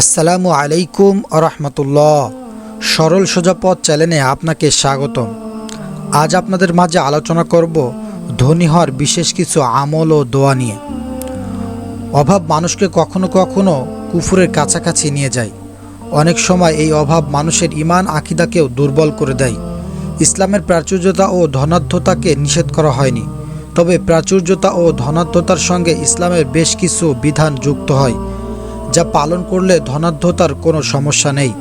আসসালামু আলাইকুম রহমতুল্লাহ। সরল সোজা পথ চ্যানেলে আপনাকে স্বাগতম। আজ আপনাদের মাঝে আলোচনা করব ধনী হওয়ার বিশেষ কিছু আমল ও দোয়া নিয়ে। অভাব মানুষকে কখনো কখনো কুফুরের কাছাকাছি নিয়ে যায়। অনেক সময় এই অভাব মানুষের ইমান আকিদাকেও দুর্বল করে দেয়। ইসলামের প্রাচুর্যতা ও ধনাঢ্যতাকে নিষেধ করা হয়নি। তবে প্রাচুর্যতা ও ধনাঢ্যতার সঙ্গে ইসলামের বেশ কিছু বিধান যুক্ত হয়। যা পালন করলে ধনাঢ্যতার কোনো সমস্যা নেই।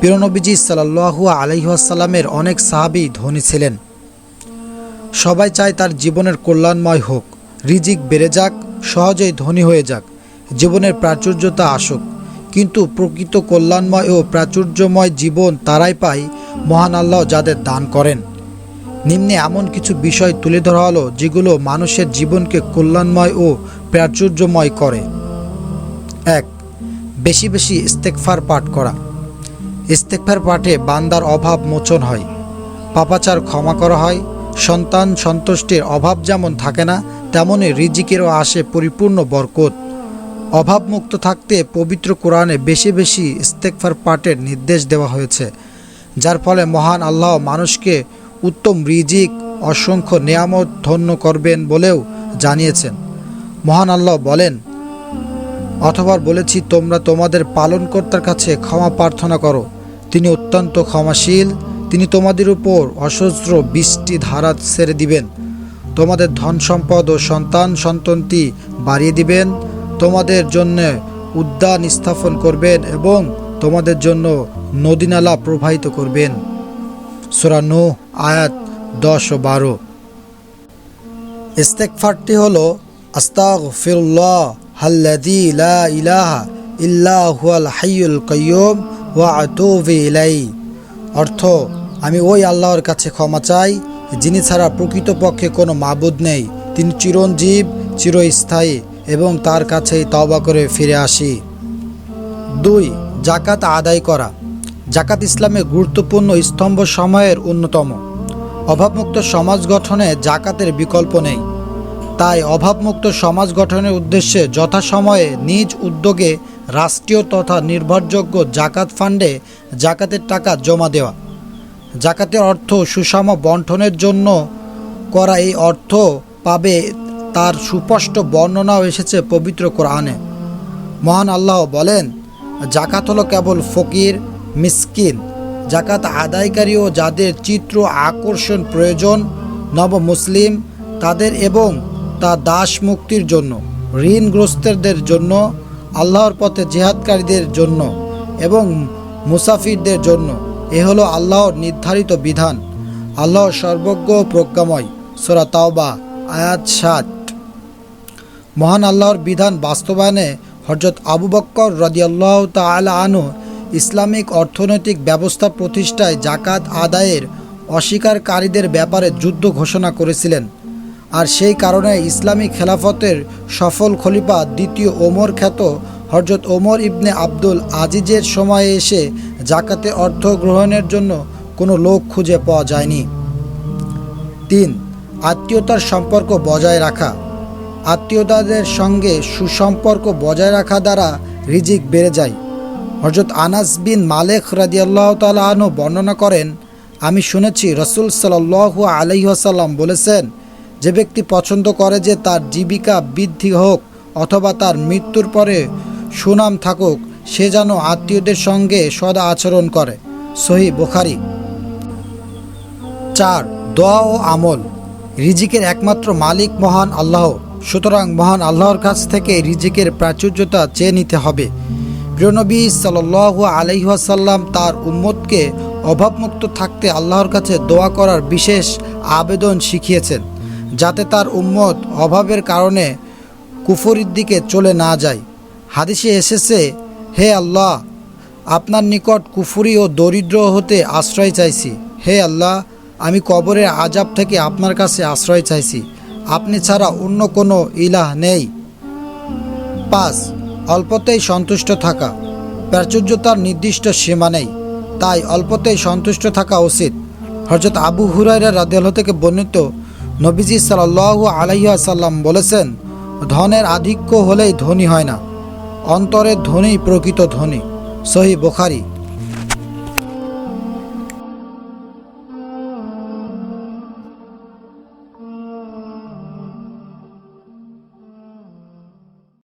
পিরনবীজি সাল্লাহু আলহিহাসাল্লামের অনেক সাহাবি ধনী ছিলেন। সবাই চায় তার জীবনের কল্যাণময় হোক, রিজিক বেড়ে যাক, সহজেই ধনী হয়ে যাক, জীবনের প্রাচুর্যতা আসুক। কিন্তু প্রকৃত কল্যাণময় ও প্রাচুর্যময় জীবন তারাই পায় মহান আল্লাহ যাদের দান করেন। নিম্নে এমন কিছু বিষয় তুলে ধরা হলো যেগুলো মানুষের জীবনকে কল্যাণময় ও প্রাচুর্যময় করে। এক, বেশি বেশি ইস্তেকফার পাঠ করা। ইস্তেকফার পাঠে বান্দার অভাব মোচন হয়। পাপাচার ক্ষমা করা হয়। সন্তান সন্তুষ্টির অভাব যেমন থাকে না তেমনই রিজিকেরও আসে পরিপূর্ণ বরকত। অভাবমুক্ত থাকতে পবিত্র কোরআনে বেশি বেশি ইস্তেকফার পাঠের নির্দেশ দেওয়া হয়েছে, যার ফলে মহান আল্লাহ মানুষকে উত্তম রিজিক, অসংখ্য নেয়ামত ধন্য করবেন বলেও জানিয়েছেন। মহান আল্লাহ বলেন অথবা বলেছি, তোমরা তোমাদের পালনকর্তার কাছে ক্ষমা প্রার্থনা করো। তিনি অত্যন্ত ক্ষমাশীল। তিনি তোমাদের উপর অসহস্র বৃষ্টি ধারা ছেড়ে দিবেন। তোমাদের ধন সম্পদ ও সন্তান সন্ততি বাড়িয়ে দিবেন। তোমাদের জন্য উদ্যান স্থাপন করবেন এবং তোমাদের জন্য নদীনালা প্রবাহিত করবেন। সুরানু আয়াত দশ ও বারো। ইস্তেকফারটি হলো আস্তাগ ফিরুল্লাহ হাল্লাদি লা ইলাহা ইল্লা হুয়াল হাইয়ুল কাইয়ুম ওয়া আতুবু ইলাই অর্থ, আমি ওই আল্লাহর কাছে ক্ষমা চাই, যিনি ছাড়া প্রকৃতপক্ষে কোনো মাবুদ নেই। তিনি চিরঞ্জীব, চিরস্থায়ী এবং তার কাছেই তওবা করে ফিরে আসি। দুই জাকাত আদায় করা। জাকাত ইসলামের গুরুত্বপূর্ণ স্তম্ভ সময়ের অন্যতম। অভাবমুক্ত সমাজ গঠনে জাকাতের বিকল্প নেই। তাই অভাবমুক্ত সমাজ গঠনের উদ্দেশ্যে যথাসময়ে নিজ উদ্যোগে রাষ্ট্রীয় তথা নির্ভরযোগ্য জাকাত ফান্ডে জাকাতের টাকা জমা দেওয়া। জাকাতের অর্থ সুষম বন্টনের জন্য করা এই অর্থ পাবে তার সুস্পষ্ট বর্ণনাও এসেছে পবিত্র কোরআনে। মহান আল্লাহ বলেন, জাকাত হলো কেবল ফকির, মিসকিন। জাকাত আদায়কারী ও যাদের চিত্র, আকর্ষণ প্রয়োজন নব মুসলিম তাদের এবং তা দাস মুক্তির জন্য, ঋণগ্রস্তদের জন্য, আল্লাহর পথে জেহাদকারীদের জন্য এবং মুসাফিরদের জন্য। এ হলো আল্লাহর নির্ধারিত বিধান আল্লাহ সর্বজ্ঞ প্রজ্ঞাময়। সোরা তাওবা, আয়াত সাত। মহান আল্লাহর বিধান বাস্তবায়নে হজরত আবু বক্কর রদিয়াল্লাহ তালা আনু ইসলামিক অর্থনৈতিক ব্যবস্থা প্রতিষ্ঠায় জাকাত আদায়ের অস্বীকারীদের ব্যাপারে যুদ্ধ ঘোষণা করেছিলেন। আর সেই কারণে ইসলামী খেলাফতের সফল খলিফা দ্বিতীয় ওমর খ্যাত হরজত ওমর ইবনে আব্দুল আজিজের সময়ে এসে জাকাতে অর্থ গ্রহণের জন্য কোনো লোক খুঁজে পাওয়া যায়নি। তিন, আত্মীয়তার সম্পর্ক বজায় রাখা। আত্মীয়তাদের সঙ্গে সুসম্পর্ক বজায় রাখা দ্বারা রিজিক বেড়ে যায়। হজরত আনাস বিন মালেক রাদিয়াল্লাহ তালা বর্ণনা করেন, আমি শুনেছি রসুল সাল্লু আলহিহাসাল্লাম বলেছেন যে ব্যক্তি পছন্দ করে যে তার জীবিকা বৃদ্ধি হোক অথবা তার মৃত্যুর পরে সুনাম থাকুক, সে যেন আত্মীয়দের সঙ্গে সদা আচরণ করে। সহি বোখারি। চার, দোয়া ও আমল। রিজিকের একমাত্র মালিক মহান আল্লাহ। সুতরাং মহান আল্লাহর কাছ থেকে রিজিকের প্রাচুর্যতা চেয়ে নিতে হবে। প্রিয়নবী সাল্লু আলহিহাসাল্লাম তার উম্মতকে অভাবমুক্ত থাকতে আল্লাহর কাছে দোয়া করার বিশেষ আবেদন শিখিয়েছেন। যাতে তার উম্মত অভাবের কারণে কুফরির দিকে চলে না যায়। হাদিসে এসেছে, হে আল্লাহ, আপনার নিকট কুফুরি ও দরিদ্র হতে আশ্রয় চাইছি। হে আল্লাহ, আমি কবরের আজাব থেকে আপনার কাছে আশ্রয় চাইছি। আপনি ছাড়া অন্য কোনো ইলাহ নেই। পাঁচ, অল্পতেই সন্তুষ্ট থাকা। প্রাচুর্যতার নির্দিষ্ট সীমা নেই, তাই অল্পতেই সন্তুষ্ট থাকা উচিত। হজরত আবু হুরাইরা রাদেল থেকে বর্ণিত নবীজি সাল্লাহ আলাইসাল্লাম বলেছেন, ধনের আধিক্য হলেই ধনী হয় না। অন্তরের ধনী প্রকৃত ধনী। সহি বোখারি।